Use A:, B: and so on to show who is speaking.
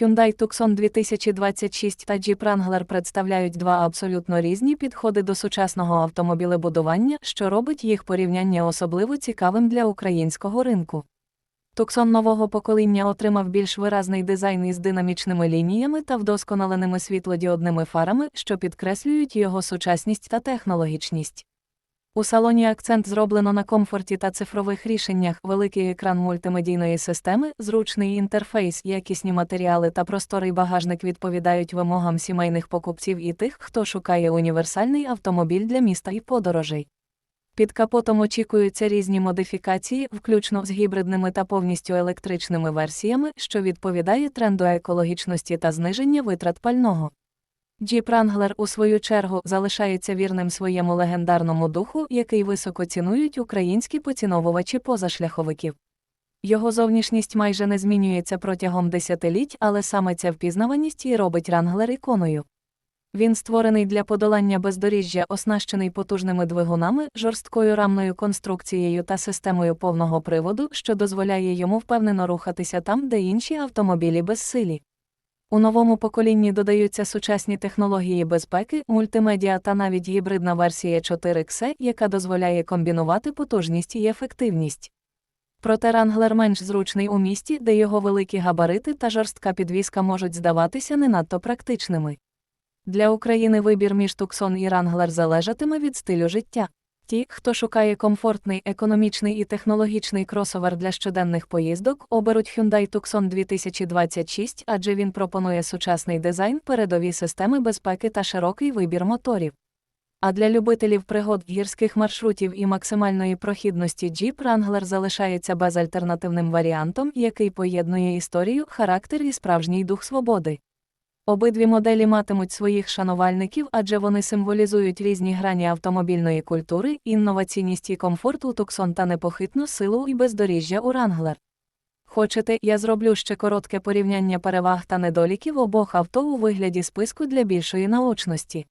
A: Hyundai Tucson 2026 та Jeep Wrangler представляють два абсолютно різні підходи до сучасного автомобілебудування, що робить їх порівняння особливо цікавим для українського ринку. Tucson нового покоління отримав більш виразний дизайн із динамічними лініями та вдосконаленими світлодіодними фарами, що підкреслюють його сучасність та технологічність. У салоні акцент зроблено на комфорті та цифрових рішеннях, великий екран мультимедійної системи, зручний інтерфейс, якісні матеріали та просторий багажник відповідають вимогам сімейних покупців і тих, хто шукає універсальний автомобіль для міста і подорожей. Під капотом очікуються різні модифікації, включно з гібридними та повністю електричними версіями, що відповідає тренду екологічності та зниження витрат пального. Jeep Wrangler, у свою чергу, залишається вірним своєму легендарному духу, який високо цінують українські поціновувачі позашляховиків. Його зовнішність майже не змінюється протягом десятиліть, але саме ця впізнаваність і робить Wrangler іконою. Він створений для подолання бездоріжжя, оснащений потужними двигунами, жорсткою рамною конструкцією та системою повного приводу, що дозволяє йому впевнено рухатися там, де інші автомобілі безсилі. У новому поколінні додаються сучасні технології безпеки, мультимедіа та навіть гібридна версія 4X, яка дозволяє комбінувати потужність і ефективність. Проте Wrangler менш зручний у місті, де його великі габарити та жорстка підвіска можуть здаватися не надто практичними. Для України вибір між Tucson і Wrangler залежатиме від стилю життя. Ті, хто шукає комфортний, економічний і технологічний кросовер для щоденних поїздок, оберуть Hyundai Tucson 2026, адже він пропонує сучасний дизайн, передові системи безпеки та широкий вибір моторів. А для любителів пригод гірських маршрутів і максимальної прохідності Jeep Wrangler залишається безальтернативним варіантом, який поєднує історію, характер і справжній дух свободи. Обидві моделі матимуть своїх шанувальників, адже вони символізують різні грані автомобільної культури, інноваційність і комфорт у Tucson та непохитну силу і бездоріжжя у Wrangler. Хочете, я зроблю ще коротке порівняння переваг та недоліків обох авто у вигляді списку для більшої наочності.